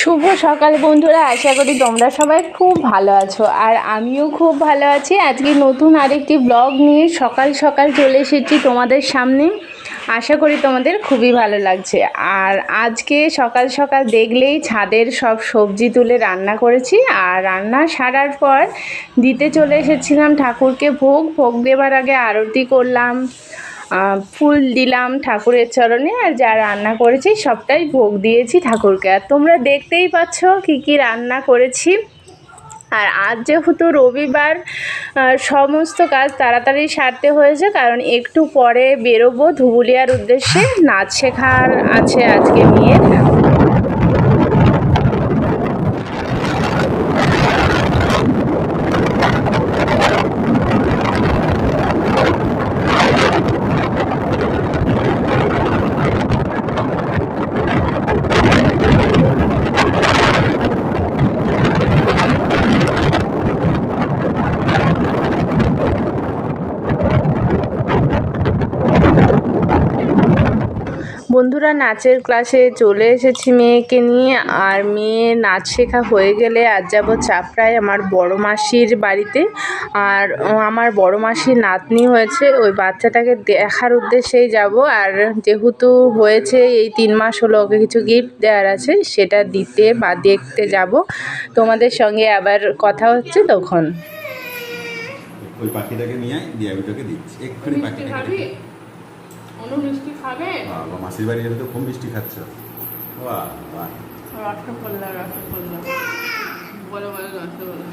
শুভ সকাল বন্ধুরা, আশা করি তোমরা সবাই খুব ভালো আছো। আর আমিও খুব ভালো আছি। আজকে নতুন আরেকটি ব্লগ নিয়ে সকাল সকাল চলে এসেছি তোমাদের সামনে। আশা করি তোমাদের খুবই ভালো লাগছে। আর আজকে সকাল সকাল দেখলেই ছাদের সব সবজি তুলে রান্না করেছি। আর রান্না সারার পর দিতে চলে এসেছিলাম ঠাকুরকে ভোগ। ভোগ দেবার আগে আরতি করলাম। ফুল দিলাম ঠাকুরের চরণে আর যা রান্না করেছি সবটাই ভোগ দিয়েছি ঠাকুরকে। আর তোমরা দেখতেই পাচ্ছ কি কি রান্না করেছি। আর আজ যেহেতু রবিবার সমস্ত কাজ তাড়াতাড়ি সারতে হয়েছে, কারণ একটু পরে বেরোবো ধুবুলিয়ার উদ্দেশ্যে। নাচ শেখার আছে আজকে মেয়ের। বন্ধুরা নাচের ক্লাসে চলে এসেছি মেয়েকে নিয়ে। আর মেয়ে নাচ শেখা হয়ে গেলে আজ যাব চাপড়ায় আমার বড় মাসির বাড়িতে। আর ও আমার বড় মাসির নাতনি হয়েছে ওই বাচ্চাটাকে দেখার উদ্দেশ্যেই যাব। আর যেহেতু হয়েছে এই তিন মাস হলো ওকে কিছু গিফট দেওয়ার আছে সেটা দিতে বা দেখতে যাব। তোমাদের সঙ্গে আবার কথা হচ্ছে তখন। ওই পাখিটাকে নিয়ে দিচ্ছি। এক্ষুনি পাখিটাকে অনু মিষ্টি খাবে? বাবা মাসির বাড়ি গেলে তো খুব মিষ্টি খাচ্ছ। বাহ বাহ। রসগোল্লা রসগোল্লা। বলো বলো রসগোল্লা।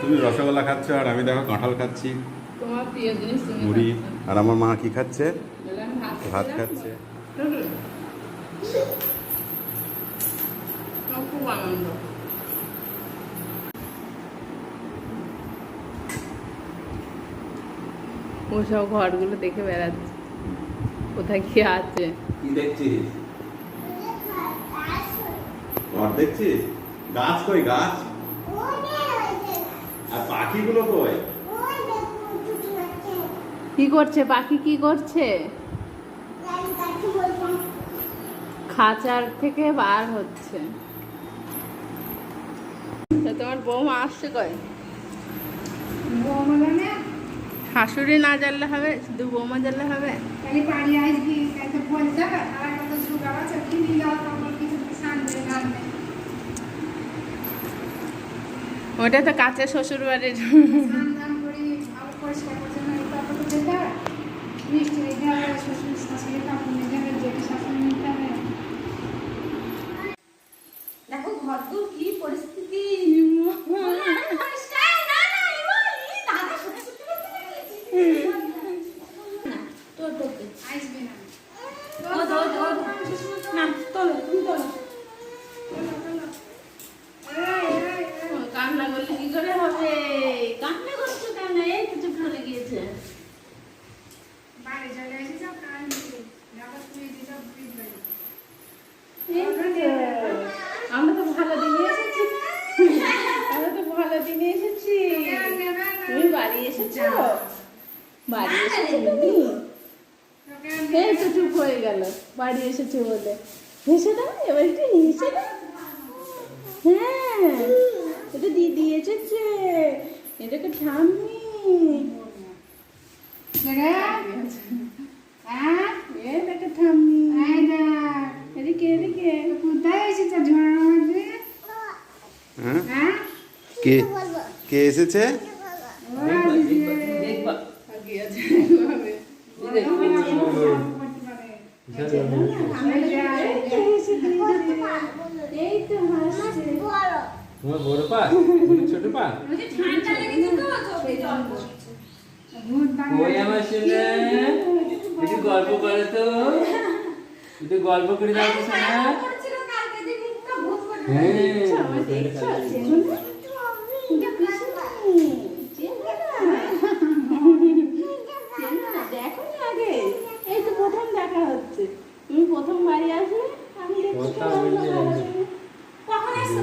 তুমি রসগোল্লা খাচ্ছ আর আমি দেখো কাঁঠাল খাচ্ছি। তোমার প্রিয় জিনিস তুমি মুড়ি। আর আমার মা কি খাচ্ছে? ভাত খাচ্ছে। খুব আনন্দ। ও সব ঘরগুলো দেখে বেড়াচ্ছে। কোথায় কি আছে? কি দেখছিস? ঘর দেখছিস? গাছ কই গাছ? আর পাখিগুলো কই? কি করছে? পাখি কি করছে? খাঁচার থেকে বার হচ্ছে। তা তোমার বৌমা আসছে কয় শাশুড়ি না জানলে হবে শুধু বৌমা জানলে হবে? ওটা তো কাছে শ্বশুর বাড়ির আর কত সুগার আছে কিনি যাওয়ার পর কিছু সানবে গানবে ওটা তো কাছে শ্বশুর বাড়ির স্নান দান করি আবার পরিষ্কার করছে না এটা কত যেতে হবে মিষ্টি দিতে হবে শ্বশুর শাশুড়ি কাপড় নিতে হবে যেটি শাশুড়ি নিতে হবে দেখো ঘর তো কি পরিস্থিতি আসবে না না তোলো তুমি তোলো কান্না করলে কি করে হবে কান্না করছ কেন এই কিছু চলে গিয়েছে বাইরে চলে এসেছে কান দিকে রাখা শুয়ে দিতে ফ্রিজ বাড়ি এই তো, আমরা তো ভালো দিনে এসেছি আমরা তো এসেছি তুমি বাড়ি এসেছ বাড়ি এসেছ তুমি এই তো চুপ হয়ে গেল বাড়ি এসেছে বলে হেসে দাও এবার একটু হেসে দাও হ্যাঁ এটা দিদি এসেছে এটাকে ঠাম্মি হ্যাঁ এটাকে ঠাম্মি এদিকে এদিকে কোথায় এসেছে ঝড়ের মধ্যে হ্যাঁ হ্যাঁ কে কে এসেছে? তোমার বড় পা? ছোট পা? ওই আমার শুনে একটু গল্প করে তো। একটু গল্প করে দাও শোনা হ্যাঁ দেখছ চেনো না? এটা পিসিমণি। চেনো না? চেনো না? দেখোনি আগে? এই তো প্রথম দেখা হচ্ছে তুমি প্রথম বাড়ি আসবে আমি দেখছি কথা ভালো বললে লাগবে। কখন এসছো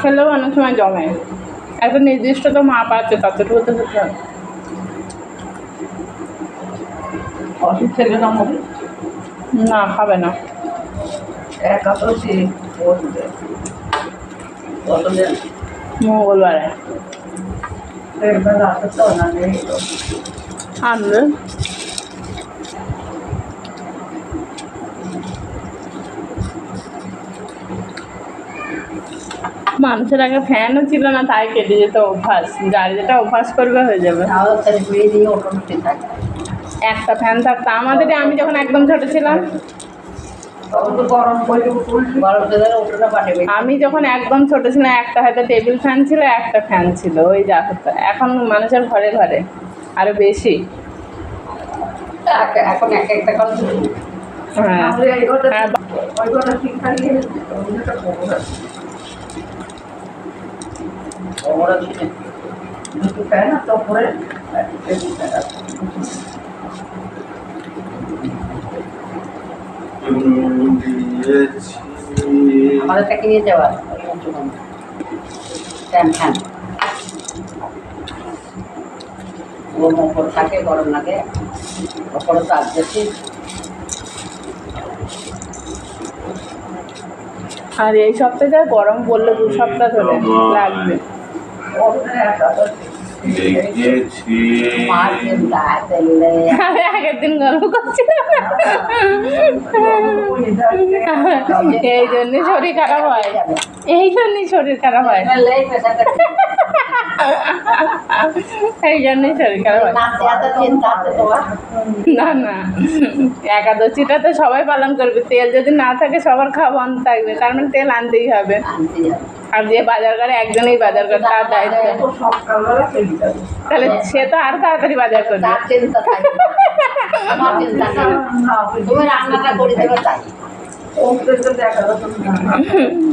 খেলেও অনেক সময় জমে। একটা নির্দিষ্ট তো মাপ আছে ততটুকু তো খেতে হবে। অসুখ থেকে না না খাবে না। মঙ্গলবারে। তো না তো। আনবে। মানুষের আগে ফ্যানও ছিল না তাই কেটে যেত অভ্যাস। যার যেটা অভ্যাস করবে হয়ে যাবে। একটা ফ্যান থাকতো। আমাদের আমি যখন একদম ছোট ছিলাম আমি যখন একদম ছোট ছিলাম একটা হয়তো টেবিল ফ্যান ছিল একটা ফ্যান ছিল ওই যা হতো। এখন মানুষের ঘরে ঘরে আরও বেশি। এখন এক একটা হ্যাঁ। হ্যাঁ, খবর আছে দুটো ফ্যান আর তারপরে নিয়ে যাওয়া ফ্যান ও মকর থাকে গরম লাগে ওপরে তো আজ বেশি আর এই সপ্তাহে যা গরম পড়ল দু সপ্তাহ ধরে লাগবে। আগের দিন গল্প করছিলাম। এই জন্য শরীর খারাপ হয়। এই জন্যই শরীর খারাপ হয়। এই জন্যই শরীর না না একাদশীটা তো সবাই পালন করবে। তেল যদি না থাকে সবার খাওয়া বন্ধ থাকবে, তার মানে তেল আনতেই হবে। আর যে বাজার করে একজনেই বাজার করে, তার দায়িত্ব। তাহলে সে তো আরও তাড়াতাড়ি বাজার করবে।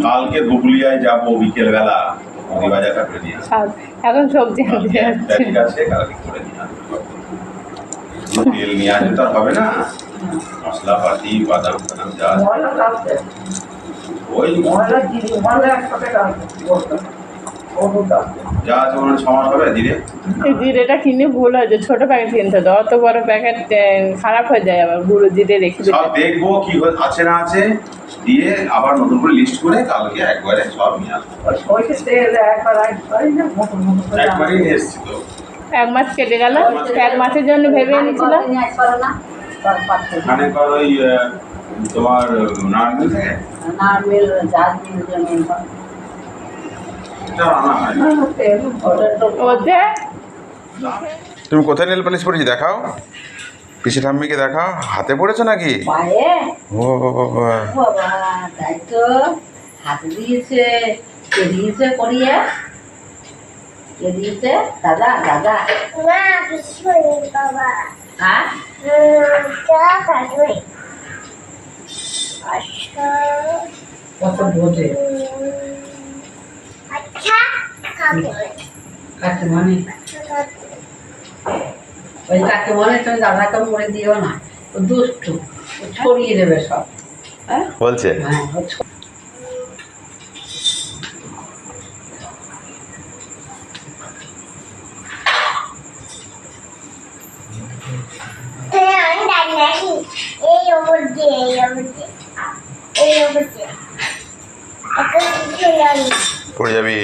কালকে ধুবুলিয়ায় যাব বিকেল বেলা আর এখন সবজি আনতে যাচ্ছে তেল নিয়ে আসলে তো আর হবে না। মশলাপাতি বাদাম ফাদাম যা। ওই যা আছে ওখানে সমাজ হবে ধীরে। এই জিরেটা কিনে ভুল হয়েছে ছোট প্যাকেট কিনতে হবে অত বড় প্যাকেট খারাপ হয়ে যায় আবার গুঁড়ো জিরে রেখে সব দেখব কি আছে না আছে দিয়ে আবার নতুন করে লিস্ট করে কালকে একবারে সব নিয়ে আসব। একবারই নিয়ে এসছি তো। এক মাস কেটে গেল। এক মাসের জন্য ভেবে এনেছিলাম নিয়ে আসতে পারো না তার পাচ্ছে ওখানে কর ওই আহ, তোমার থেকে? জাজ জমিন এটা আনা হয় না। ওটা তো ওতে তুমি কোথায় নেল পালিশ পড়েছি দেখাও। পিসি ঠাম্মিকে দেখাও। হাতে পড়েছো নাকি? ও বাবা বাবা। তাই তো। হাত দিয়েছে কে দিয়েছে করিয়ে কে দিয়েছে? দাদা দাদা। না বাবা। হ্যাঁ? চা খাবে আচ্ছা কত বোঝে খাবে কাকে মানে ওই কাকে মনে তুমি দাদাকে মরে দিও না। ও দুষ্টু ও ছড়িয়ে দেবে সব। হ্যাঁ? বলছে? হ্যাঁ এই ওপর দিয়ে এই ওপর দিয়ে। এই ওপর দিয়ে। এখন কিছু পড়ে যাবি।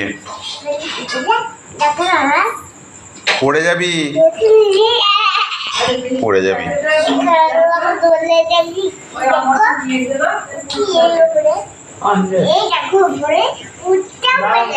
পড়ে যাবি? পড়ে যাবি।